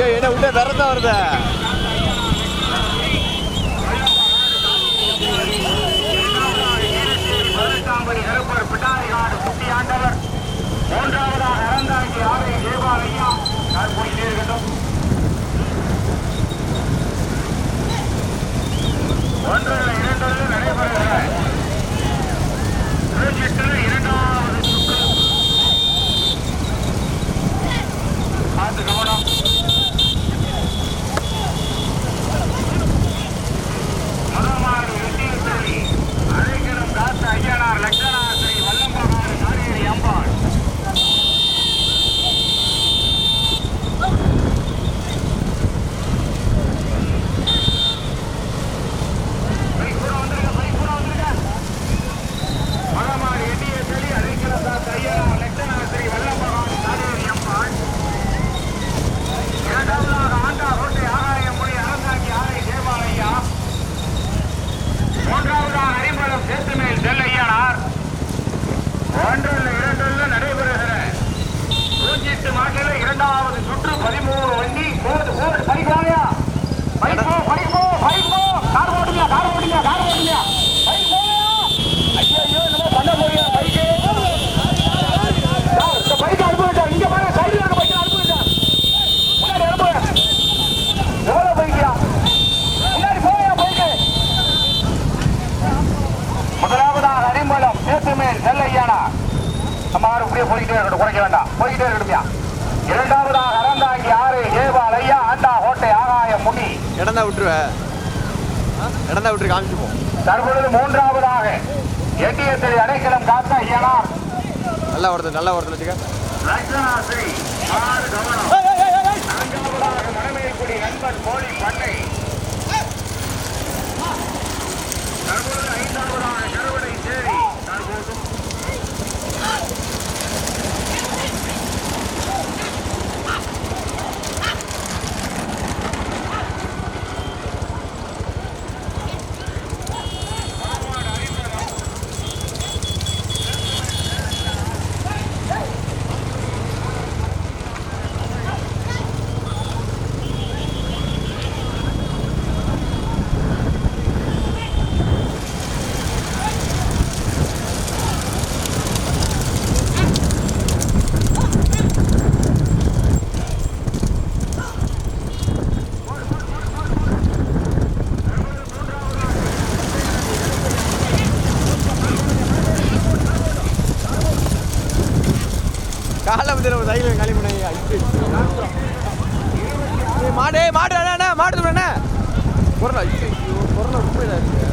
ஏ என்ன உள்ள விரதம் வருதா? ஒன்று வேண்டாம். போயிட்டே இருக்கணும்யா இரண்டாவதாக அறந்தாங்கி ஆறு ஏவால் ஐயா ஆண்டா ஹோட்டை ஆகாய முடி. இடந்தா விட்டுருவ. இடந்தா விட்டு காமிச்சுப்போம் தற்பொழுது மூன்றாவதாக எட்டியத்தில் அடைக்கலம் காத்த ஐயனார் நல்லா வருது நல்ல வருது வச்சுக்க நண்பன் போலி பண்ணை. ஏய் மாடு அண்ணா மாடு அண்ணா. கொரோனா கொரோனா இருக்கு.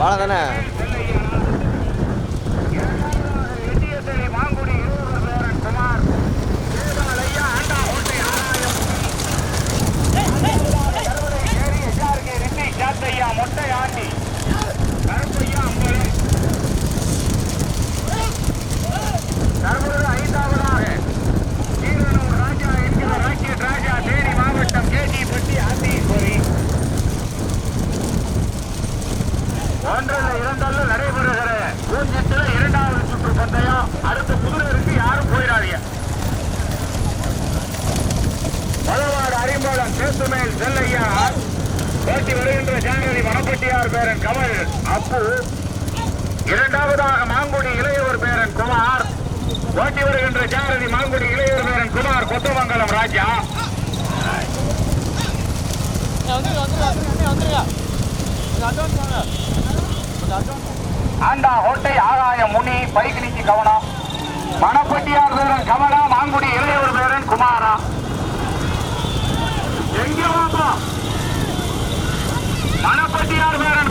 வாழை தானே. சேசுமேல் செல்லையார். போட்டி வருகின்ற ஜனவரி வனப்பட்டியார் பேரன் கமல் அப்பு. இரண்டாவதாக மாங்குடி இளையவர் பேரன் குமார். ஓட்டி வருகின்ற ஜாரதி மாங்குடி இளையவர் பேரன் குமார் கொத்தமங்கலம் ராஜா. ஆண்டா ஹோட்டை ஆகாய முனி பைக் நீக்கி கவனம். மணப்பட்டியார் பேரன் கமலா மாங்குடி இளையவர் பேரன் குமாரா. மணப்பட்டினார் வேடன்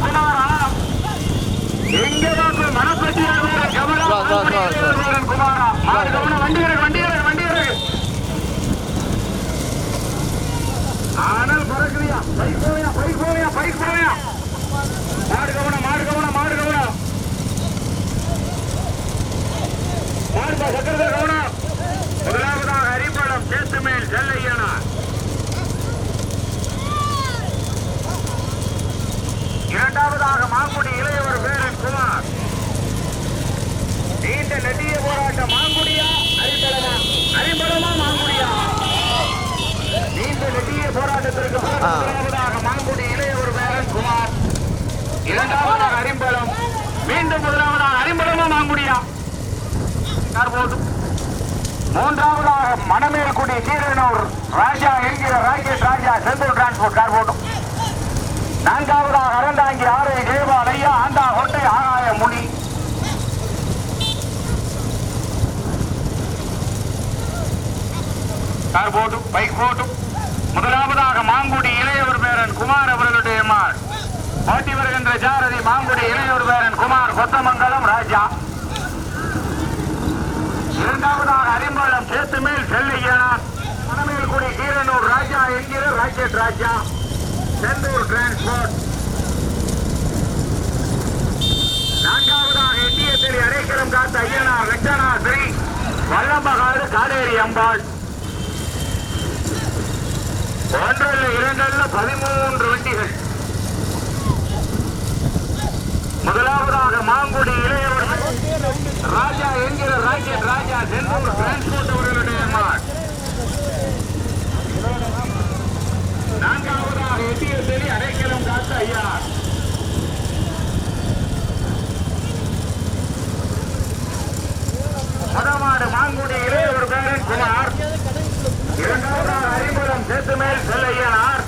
முதலாவதாக மாங்குடி இளையவர் பேரன் குமார். நீண்ட நெடிய போராட்டம் மாங்குடியா அரிபலமா அரிபலமா மாங்குடியா நீண்ட நெடிய போராட்டத்திற்கு முதலாவதாக மாங்குடி இளையவர் பேரன் குமார். இரண்டாவதாக அரிம்பலம் மீண்டும் முதலாவதாக அரிம்பலமா மாங்குடியா போதும் மூன்றாவதாக மணமேல்குடி கீரனூர் ராஜா என்கிற ராஜேஷ் ராஜா செந்தூர் டிரான்ஸ்போர்ட் கார் போட்டும். நான்காவதாக அறந்தாங்கி ஆறு ஜெயபால் ஐயா ஆண்டா கொட்டை ஆகாய முனி. கார் போட்டும் பைக் போட்டும். முதலாவதாக மாங்குடி இளையவர் பேரன் குமார் அவர்களுடைய மாள் ஓட்டி வருகின்ற ஜாரதி மாங்குடி இளையவர் பேரன் குமார் கொத்தமங்கலம் ராஜா. இரண்டாவதாக அரிம்பாளம் சேத்துமேல் செல்லையனார். மணமேல்குடி கீரனூர் ராஜா என்கிற ராக்கெட் ராஜா. செந்தூர் டிரான்ஸ்போர்ட் நான்காவதாக எட்டியத்தலி அடைக்கலம் காத்த ஐயனார் லட்சணாசிரி வல்லம்பகாடு காலேரி அம்பாள். ஒன்றல்ல இரண்டல்ல பதிமூன்று வண்டிகள். முதலாவதாக மாங்குடி இளையவர்கள் ராஜா என்கிற ராக்கெட் ராஜா செந்தூர் டிரான்ஸ்போர்ட் அவர்களுடைய மாட் நான்காவதாக எட்டியத்தலி அரைக்கலம் காத்த ஐயா மதமாடு மாங்குடி இளையவர் பேரன் குமார். இரண்டாவதாக அறிமுகம் சேத்துமேல் செல்லையனார்.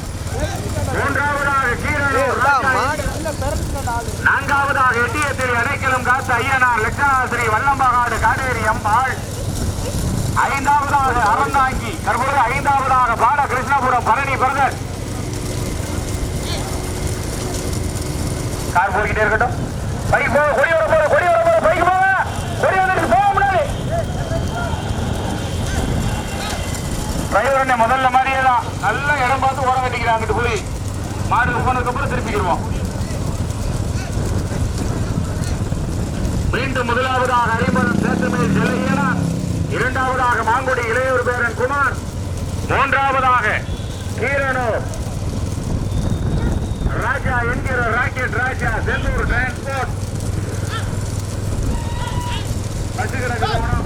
மூன்றாவதாக கீரனூர் நான்காவதாக எட்டியத்தில் அடைக்கலம் காத்த ஐயனார் லட்சணாசிரி வல்லம்பகாடு காடேரி அம்பாள். ஐந்தாவதாக அறந்தாங்கி தற்போது ஐந்தாவதாக Balakrishnapuram Palani brother. Car போய்கிட்டே இருக்கட்டும். பைக் போக கொடி வர போற கொடி வர போற பைக் போக. கொடி வந்துட்டு போக முடியாது டிரைவர் அண்ணே முதல்ல மாதிரியே தான். நல்ல இடம் பார்த்து ஓட கட்டிக்கிறான் அங்கிட்டு போய் மாடு போனதுக்கப்புறம் திருப்பிக்கிடுவோம். மீண்டும் முதலாவதாக அறிமுகம் சேத்துமேல் செல்லையனா இரண்டாவதாக மாங்குடி இளையோர் பேரன் குமார் மூன்றாவதாக கீரனூர் ராஜா என்கிற ராக்கெட் ராஜா செல்லூர் டிரான்ஸ்போர்ட் பசுகிடக்கு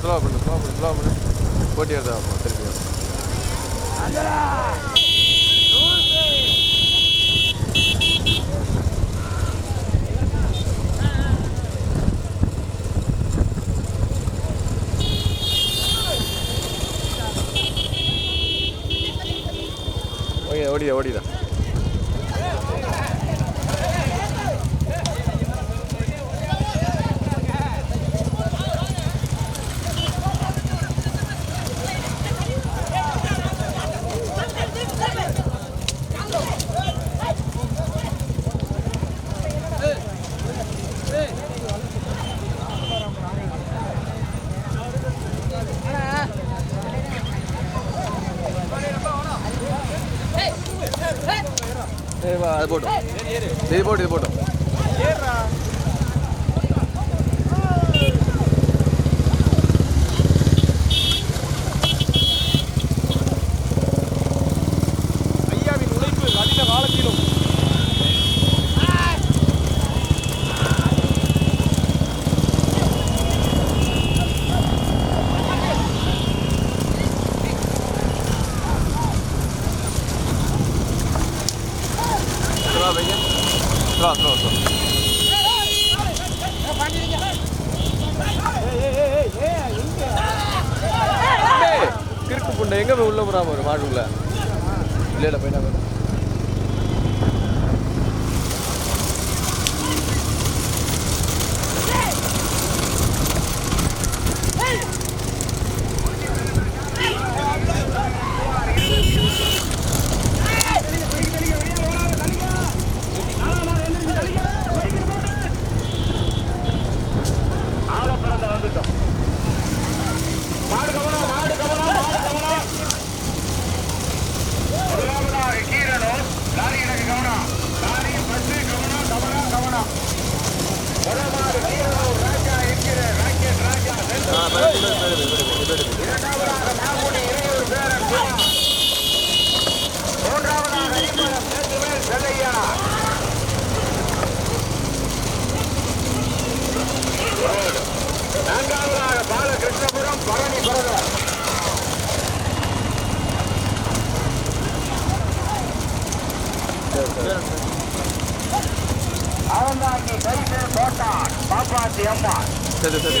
ஸ்லோ ஸ்லோ பண்ணு ஸ்லோ பண்ணு ஸ்லோ பண்ணு. போட்டி எடுத்தா திருப்பி ஓடிதா ஓகே அது போட்டோம் இது போட்டு இது போட்டோம் எங்க போய் உள்ள போறாம ஒரு மாட்டுக்குள்ள இல்ல இல்ல போயிட்டா போயிட்டா. இரண்டாவதாக பாலகிருஷ்ணபுரம் பழனி பரதர். அவன் தான் இங்கே கைகள் போட்டான் பாப்பாத்தி அம்மா சரி சரி.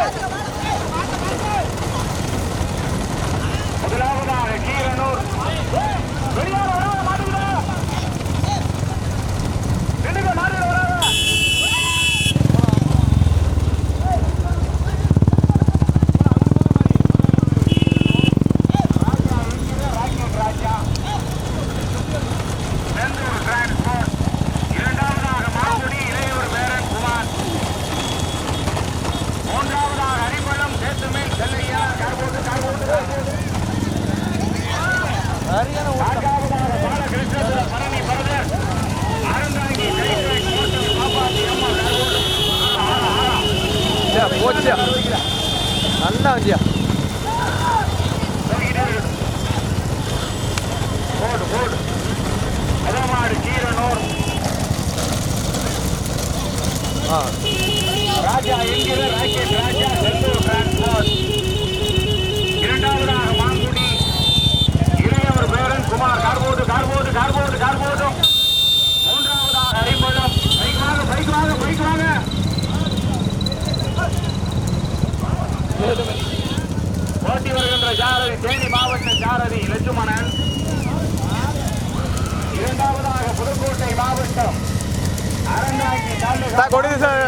கொடி சார்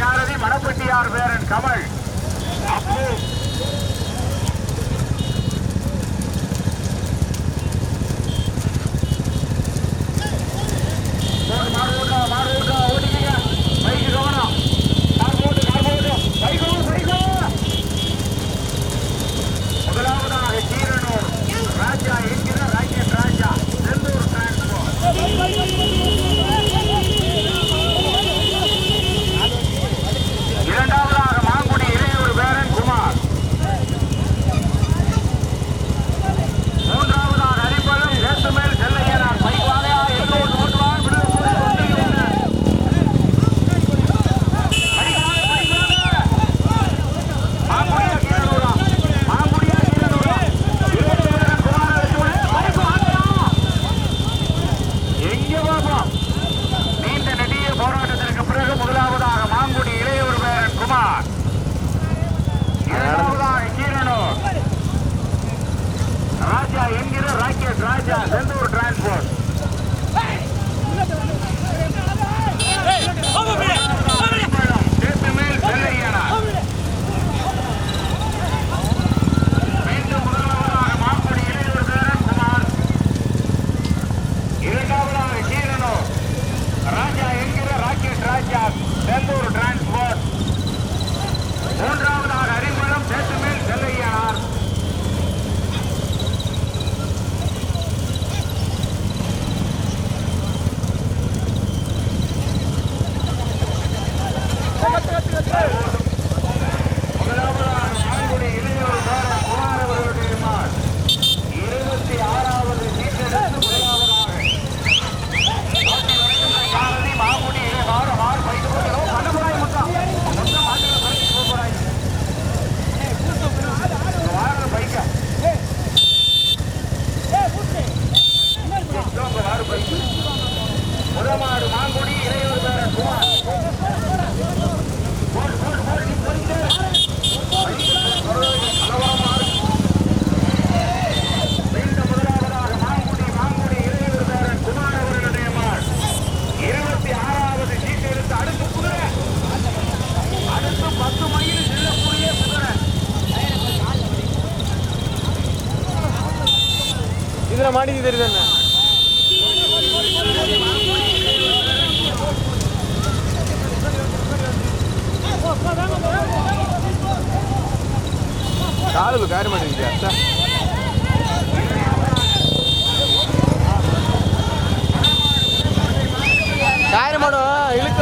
யாரதி? மணப்பட்டியார் பேரன் கமல். அப்பு ராஜா என்கிற ராக்கெட் ராஜா செந்தூர் டிரான்ஸ்போர்ட்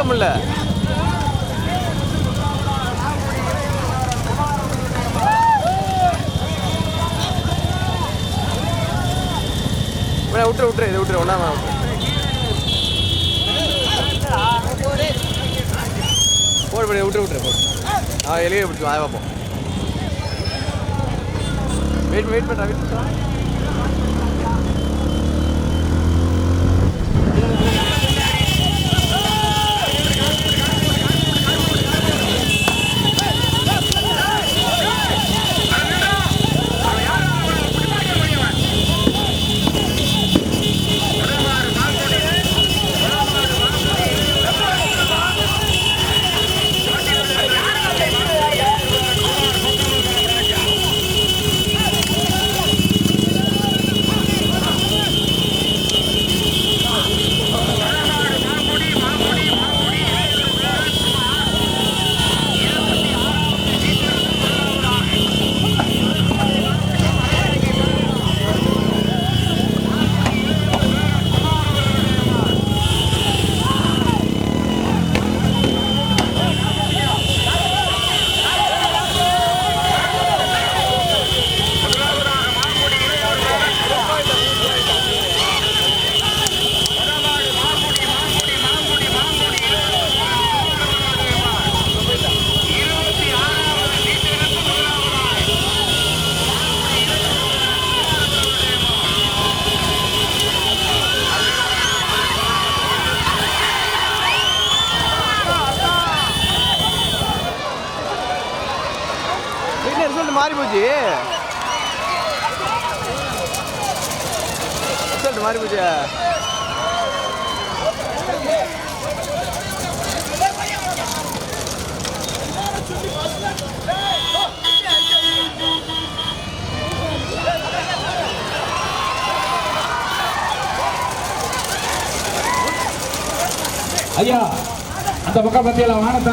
முடியல விட்டுரு விட்டுரு இதை விட்டுரு ஒன்றா போடு போடு விட்டுரு விட்டுரு போடு. ஆ எலியை பிடிச்சி வாய பார்ப்போம். வெயிட் வெயிட் பண்ணுறா வெயிட் பண்ணுறா மாறி போச்சு ரிசல்ட் மாறி போச்சு ஐயா அந்த பக்கம் பத்தியில வானத்தை